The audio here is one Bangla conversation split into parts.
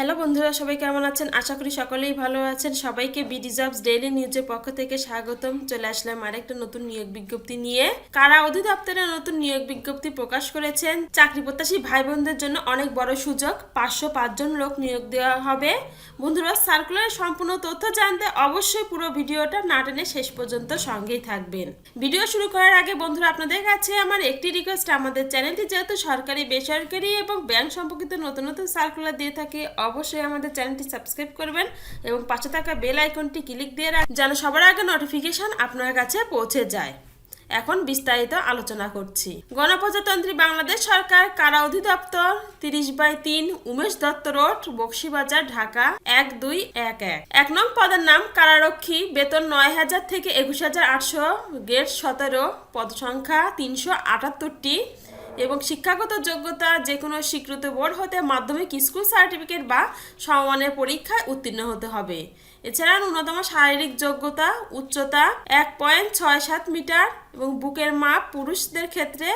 হ্যালো বন্ধুরা, সবাই কেমন আছেন? আশা করি সকলেই ভালো আছেন। সবাইকে বিডি জবস ডেইলি নিউজের পক্ষ থেকে স্বাগতম। চলে আসলাম আরেকটা নতুন নিয়োগ বিজ্ঞপ্তি নিয়ে। কারা অধিদপ্তরে নতুন নিয়োগ বিজ্ঞপ্তি প্রকাশ করেছেন? চাকরি প্রত্যাশী ভাই বোনদের জন্য অনেক বড় সুযোগ। পাঁচশো পাঁচজন লোক নিয়োগ দেওয়া হবে। বন্ধুরা সার্কুলারের সম্পূর্ণ তথ্য জানতে অবশ্যই পুরো ভিডিওটা না টেনে শেষ পর্যন্ত সঙ্গেই থাকবেন। ভিডিও শুরু করার আগে বন্ধুরা, আপনাদের কাছে আমার একটি রিকোয়েস্ট আমাদের চ্যানেলটি যেহেতু সরকারি, বেসরকারি এবং ব্যাংক সম্পর্কিত নতুন নতুন সার্কুলার দিয়ে থাকে অবশ্যই আমাদের চ্যানেলটি সাবস্ক্রাইব করবেন এবং পাশে থাকা বেল আইকনটি ক্লিক দিয়ে রাখ যেন সবার আগে নোটিফিকেশন আপনার কাছে পৌঁছে যায়। এখন বিস্তারিত আলোচনা করছি। গণপ্রজাতন্ত্রী বাংলাদেশ সরকার কারা অধিদপ্তর? তিরিশ বাই তিন উমেশ দত্ত রোড, বক্সিবাজার, ঢাকা, এক দুই এক এক। এক নং পদের নাম কারারক্ষী, বেতন নয় হাজার থেকে একুশ হাজার আটশো গ্রেড সতেরো, পদ সংখ্যা তিনশো আটাত্তরটি। এবং শিক্ষাগত যোগ্যতা যে কোনো স্বীকৃত বোর্ড হতে মাধ্যমিক স্কুল সার্টিফিকেট বা সমমানের পরীক্ষায় উত্তীর্ণ হতে হবে। এছাড়া ন্যূনতম শারীরিক যোগ্যতা, উচ্চতা এক পয়েন্ট ছয় সাত মিটার এবং বুকের মাপ পুরুষদের ক্ষেত্রে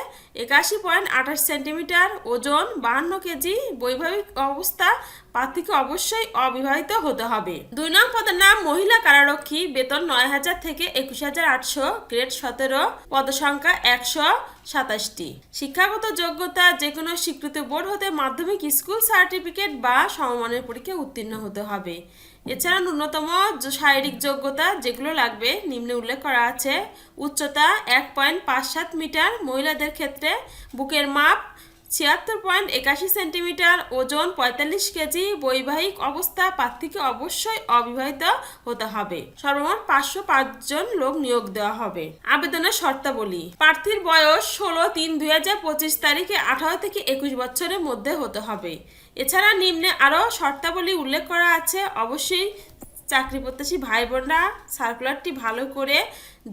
একাশি পয়েন্ট আঠাশ সেন্টিমিটার, ওজন বাহান্ন কেজি, বৈবাহিক অবস্থা প্রার্থীকে অবশ্যই অবিবাহিত হতে হবে। দুই নং পদের নাম মহিলা কারারক্ষী, বেতন নয় হাজার থেকে একুশ হাজার আটশো, গ্রেড সতেরো, পদসংখ্যা একশো সাতাশটি। শিক্ষাগত যোগ্যতা যে কোনো স্বীকৃত বোর্ড হতে মাধ্যমিক স্কুল সার্টিফিকেট বা সমমানের পরীক্ষায় উত্তীর্ণ হতে হবে। এছাড়া ন্যূনতম শারীরিক যোগ্যতা যেগুলো লাগবে, নিম্নে উল্লেখ করা আছে, উচ্চতা এক পয়েন্ট পাঁচ সাত মিটার, মহিলাদের ক্ষেত্রে বুকের মাপ ছিয়াত্তর পয়েন্ট একাশি সেন্টিমিটার ওজন পঁয়তাল্লিশ কেজি, বৈবাহিক অবস্থা প্রার্থীকে অবশ্যই অবিবাহিত হতে হবে। সর্বমোট পাঁচশো জন লোক নিয়োগ দেওয়া হবে। আবেদনের শর্তাবলী, প্রার্থীর বয়স ষোলো তিন দুই হাজার পঁচিশ তারিখে আঠারো থেকে একুশ বছরের মধ্যে হতে হবে। এছাড়া নিম্নে আরও শর্তাবলী উল্লেখ করা আছে। অবশ্যই চাকরি প্রত্যাশী ভাই বোনরা সার্কুলারটি ভালো করে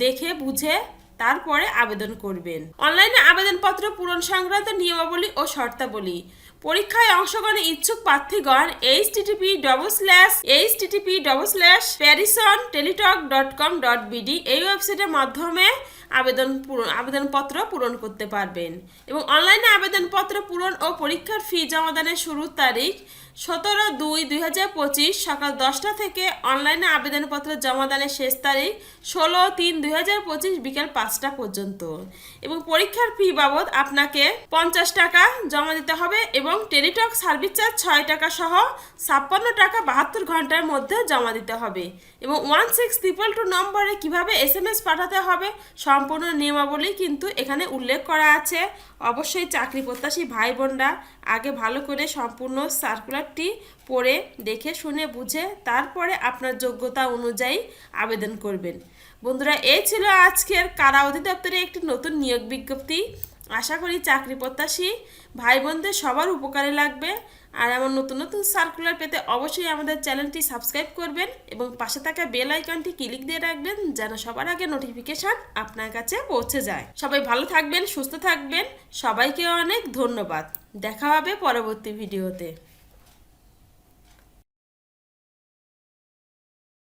দেখে, বুঝে তারপরে আবেদন করবেন। অনলাইনে আবেদনপত্র পূরণ সংক্রান্ত নিয়মাবলী ও শর্তাবলী। পরীক্ষায় অংশগ্রহণে ইচ্ছুক প্রার্থীগণ H TTP double slash H TTP double slash প্যারিসন Teletalk dot com dot BD এই ওয়েবসাইটের মাধ্যমে আবেদন পূরণ, আবেদনপত্র পূরণ করতে পারবেন। এবং অনলাইনে আবেদনপত্র পূরণ ও পরীক্ষার ফি জমাদানের শুরুর তারিখ সতেরো দুই দুই হাজার পঁচিশ সকাল দশটা থেকে অনলাইনে আবেদনপত্র জমাদানের শেষ তারিখ ষোলো তিন দুই হাজার পঁচিশ বিকেল পাঁচটা পর্যন্ত। এবং পরীক্ষার ফি বাবদ আপনাকে পঞ্চাশ টাকা জমা দিতে হবে এবং টেলিটক সার্ভিস চার্জ ছয় টাকা সহ ছাপ্পান্ন টাকা বাহাত্তর ঘণ্টার মধ্যে জমা দিতে হবে এবং ওয়ান সিক্স ট্রিপল টু নম্বরে কীভাবে এস এম এস পাঠাতে হবে সম্পূর্ণ নিয়মাবলী কিন্তু এখানে উল্লেখ করা আছে। অবশ্যই চাকরি প্রত্যাশী ভাই বোনরা আগে ভালো করে সম্পূর্ণ সার্কুলারটি পড়ে দেখে শুনে বুঝে তারপরে আপনার যোগ্যতা অনুযায়ী আবেদন করবেন। বন্ধুরা এই ছিল আজকের কারা অধিদপ্তরে একটি নতুন নিয়োগ বিজ্ঞপ্তি। আশা করি চাকরি প্রত্যাশী ভাই বোনদের সবার উপকারে লাগবে। আর এমন নতুন নতুন সার্কুলার পেতে অবশ্যই আমাদের চ্যানেলটি সাবস্ক্রাইব করবেন এবং পাশে থাকা বেল আইকনটি ক্লিক দিয়ে রাখবেন যেন সবার আগে নোটিফিকেশান আপনার কাছে পৌঁছে যায়। সবাই ভালো থাকবেন, সুস্থ থাকবেন। সবাইকে অনেক ধন্যবাদ। দেখা হবে পরবর্তী ভিডিওতে